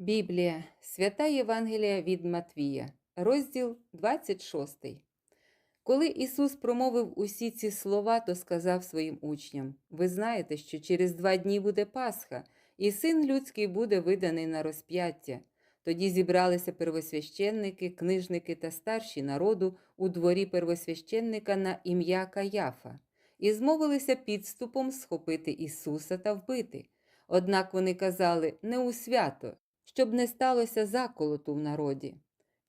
Біблія, Свята Євангелія від Матвія, розділ 26. Коли Ісус промовив усі ці слова, то сказав своїм учням: Ви знаєте, що через два дні буде Пасха, і син людський буде виданий на розп'яття. Тоді зібралися первосвященники, книжники та старші народу у дворі первосвященника на ім'я Каяфа, і змовилися підступом схопити Ісуса та вбити. Однак вони казали не у свято, щоб не сталося заколоту в народі.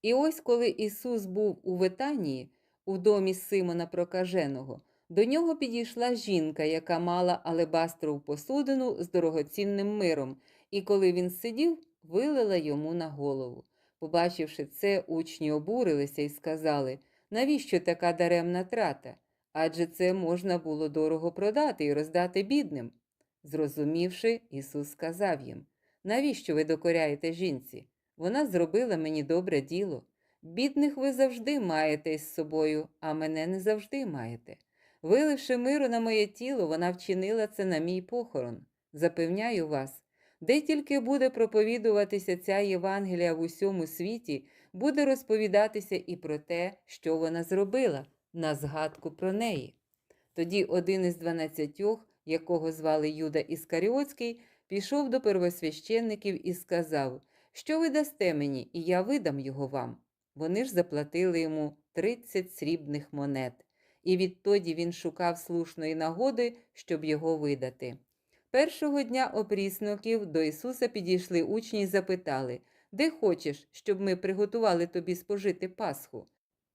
І ось коли Ісус був у Витанії, у домі Симона Прокаженого, до нього підійшла жінка, яка мала алебастрову посудину з дорогоцінним миром, і коли він сидів, вилила йому на голову. Побачивши це, учні обурилися і сказали, навіщо така даремна трата? Адже це можна було дорого продати і роздати бідним. Зрозумівши, Ісус сказав їм, навіщо ви докоряєте жінці? Вона зробила мені добре діло. Бідних ви завжди маєте із собою, а мене не завжди маєте. Виливши миру на моє тіло, вона вчинила це на мій похорон. Запевняю вас, де тільки буде проповідуватися ця Євангелія в усьому світі, буде розповідатися і про те, що вона зробила, на згадку про неї. Тоді один із дванадцятьох, якого звали Юда Іскаріотський, пішов до первосвященників і сказав, що ви дасте мені, і я видам його вам. Вони ж заплатили йому тридцять срібних монет, і відтоді він шукав слушної нагоди, щоб його видати. Першого дня опрісників до Ісуса підійшли учні і запитали, де хочеш, щоб ми приготували тобі спожити Пасху?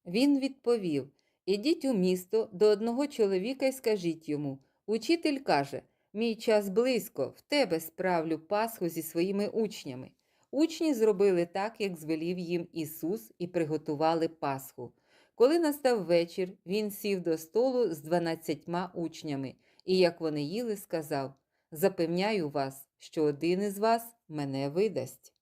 Він відповів: Ідіть у місто до одного чоловіка і скажіть йому: Учитель каже, мій час близько, в тебе справлю Пасху зі своїми учнями. Учні зробили так, як звелів їм Ісус, і приготували Пасху. Коли настав вечір, він сів до столу з дванадцятьма учнями, і як вони їли, сказав: Запевняю вас, що один із вас мене видасть.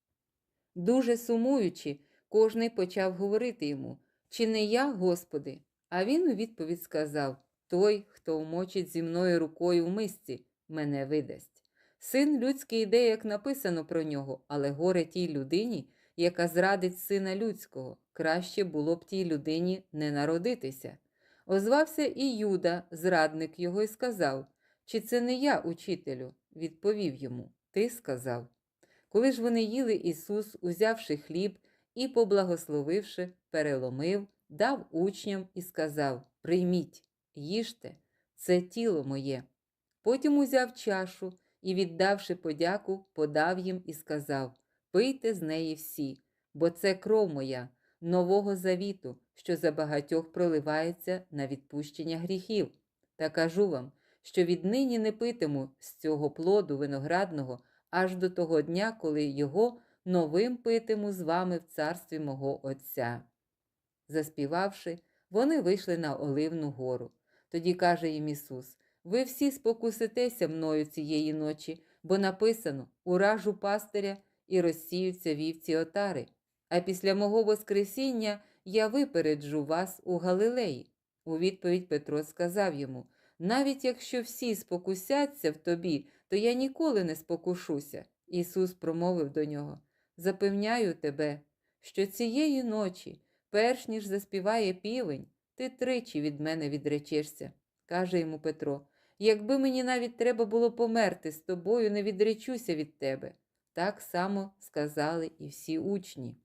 Дуже сумуючи, кожний почав говорити йому: Чи не я, Господи? А він у відповідь сказав: Той, хто вмочить зі мною рукою в мисці, мене видасть. Син людський йде, як написано про нього, але горе тій людині, яка зрадить сина людського, краще було б тій людині не народитися. Озвався і Юда, зрадник його, і сказав: Чи це не я, учителю? Відповів йому: Ти сказав. Коли ж вони їли, Ісус, узявши хліб і, поблагословивши, переломив, дав учням і сказав: Прийміть, їжте, це тіло моє. Потім узяв чашу і, віддавши подяку, подав їм і сказав: Пийте з неї всі, бо це кров моя, нового завіту, що за багатьох проливається на відпущення гріхів. Та кажу вам, що віднині не питиму з цього плоду виноградного аж до того дня, коли його новим питиму з вами в царстві мого Отця. Заспівавши, вони вийшли на Оливну гору. Тоді каже їм Ісус: Ви всі спокуситеся мною цієї ночі, бо написано уражу пастиря і розсіються вівці отари. А після мого Воскресіння я випереджу вас у Галилеї. У відповідь Петро сказав йому: навіть якщо всі спокусяться в тобі, то я ніколи не спокушуся. Ісус промовив до нього: Запевняю тебе, що цієї ночі, перш ніж заспіває півень, ти тричі від мене відречешся. Каже йому Петро: Якби мені навіть треба було померти з тобою, не відречуся від тебе. Так само сказали і всі учні.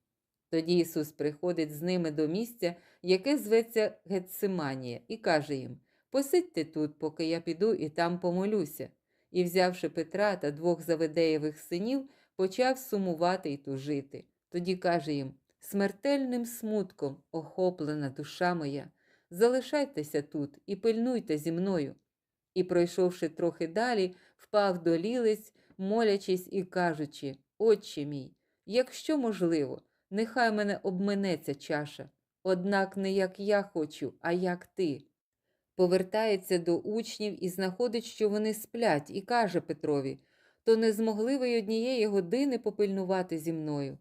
Тоді Ісус приходить з ними до місця, яке зветься Гетсиманія, і каже їм: Посидьте тут, поки я піду і там помолюся. І, взявши Петра та двох Заведеєвих синів, почав сумувати й тужити. Тоді каже їм: Смертельним смутком охоплена душа моя, залишайтеся тут і пильнуйте зі мною. І, пройшовши трохи далі, впав до лілиць, молячись і кажучи: Отче мій, якщо можливо, нехай мене обминеться чаша, однак не як я хочу, а як ти. Повертається до учнів і знаходить, що вони сплять, і каже Петрові: То не змогли ви й однієї години попильнувати зі мною.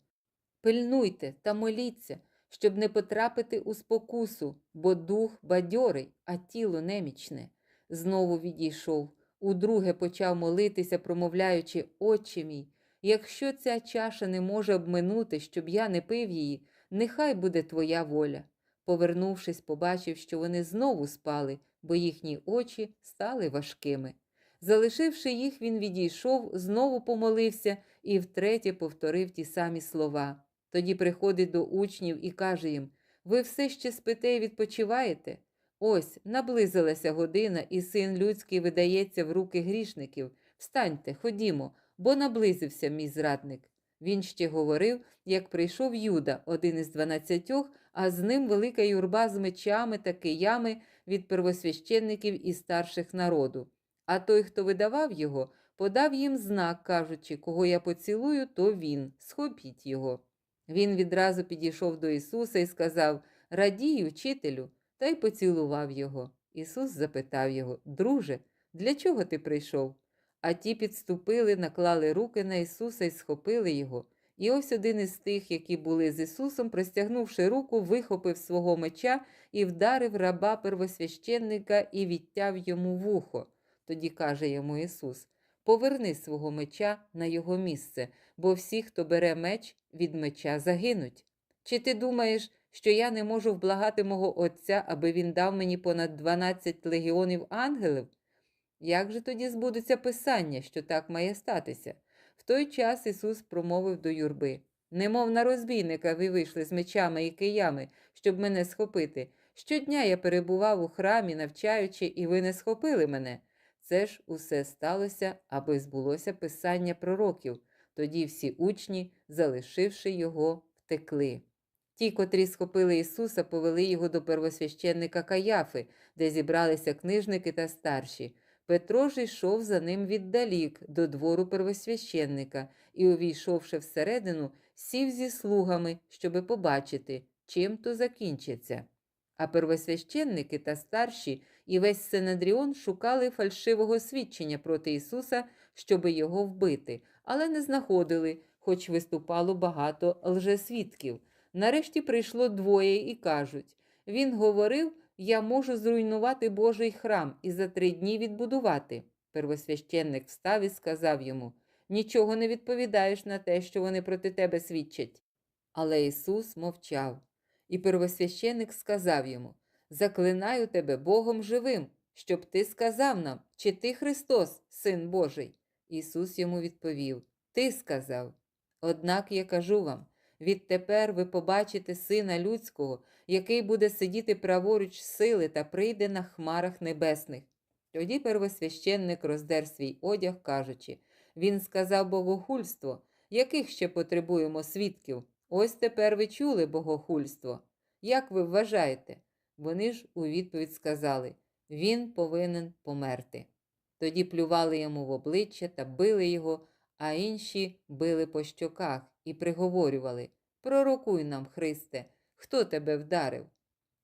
Пильнуйте та моліться, щоб не потрапити у спокусу, бо дух бадьорий, а тіло немічне. Знову відійшов, удруге почав молитися, промовляючи, Отче мій, Якщо ця чаша не може обминути, щоб я не пив її, нехай буде твоя воля. Повернувшись, побачив, що вони знову спали, бо їхні очі стали важкими. Залишивши їх, він відійшов, знову помолився і втретє повторив ті самі слова. Тоді приходить до учнів і каже їм: Ви все ще спите і відпочиваєте? Ось наблизилася година, і син людський видається в руки грішників. Встаньте, ходімо, бо наблизився мій зрадник. Він ще говорив, як прийшов Юда, один із дванадцятьох, а з ним велика юрба з мечами та киями від первосвященників і старших народу. А той, хто видавав його, подав їм знак, кажучи, кого я поцілую, то він, схопіть його. Він відразу підійшов до Ісуса і сказав Радій, учителю, та й поцілував його. Ісус запитав його Друже, для чого ти прийшов? А ті підступили, наклали руки на Ісуса і схопили його. І ось один із тих, які були з Ісусом, простягнувши руку, вихопив свого меча і вдарив раба первосвященника і відтяв йому вухо. Тоді каже йому Ісус: Поверни свого меча на його місце, бо всі, хто бере меч, від меча загинуть. Чи ти думаєш, що я не можу вблагати мого Отця, аби він дав мені понад 12 легіонів ангелів? Як же тоді збудеться писання, що так має статися? В той час Ісус промовив до юрби Немов на розбійника ви вийшли з мечами і киями, щоб мене схопити. Щодня я перебував у храмі, навчаючи, і ви не схопили мене. Це ж усе сталося, аби збулося писання пророків. Тоді всі учні, залишивши його, втекли. Ті, котрі схопили Ісуса, повели його до первосвященника Каяфи, де зібралися книжники та старші. Петро ж йшов за ним віддалік до двору первосвященника і, увійшовши всередину, сів зі слугами, щоби побачити, чим то закінчиться. А первосвященники та старші і весь Синедріон шукали фальшивого свідчення проти Ісуса, щоби його вбити, але не знаходили, хоч виступало багато лжесвідків. Нарешті прийшло двоє і кажуть Він говорив, я можу зруйнувати Божий храм і за три дні відбудувати. Первосвященник встав і сказав йому Нічого не відповідаєш на те, що вони проти тебе свідчать. Але Ісус мовчав, і первосвященник сказав йому Заклинаю тебе Богом живим, щоб ти сказав нам, чи ти Христос, Син Божий. Ісус йому відповів Ти сказав. Однак я кажу вам відтепер ви побачите Сина Людського, який буде сидіти праворуч сили та прийде на хмарах небесних. Тоді первосвященник роздер свій одяг, кажучи Він сказав богохульство, яких ще потребуємо свідків? Ось тепер ви чули богохульство. Як ви вважаєте? Вони ж у відповідь сказали Він повинен померти. Тоді плювали йому в обличчя та били його, а інші били по щоках і приговорювали Пророкуй нам, Христе, хто тебе вдарив?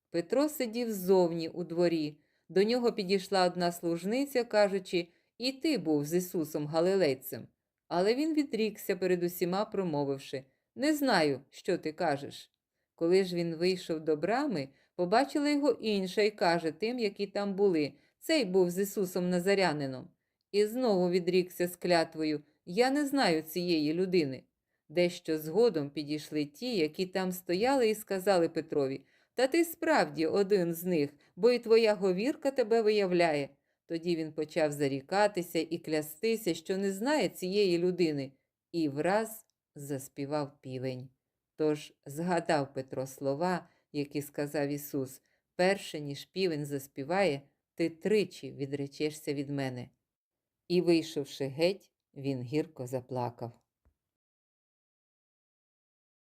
Петро сидів ззовні у дворі. До нього підійшла одна служниця, кажучи, і ти був з Ісусом Галилейцем. Але він відрікся перед усіма, промовивши Не знаю, що ти кажеш. Коли ж він вийшов до брами, побачила його інша і каже тим, які там були цей був з Ісусом Назарянином. І знову відрікся з клятвою Я не знаю цієї людини. Дещо згодом підійшли ті, які там стояли, і сказали Петрові Та ти справді один з них, бо і твоя говірка тебе виявляє. Тоді він почав зарікатися і клястися, що не знає цієї людини, і враз заспівав півень. Тож згадав Петро слова, які сказав Ісус перше, ніж півень заспіває, ти тричі відречешся від мене. І, вийшовши геть, він гірко заплакав.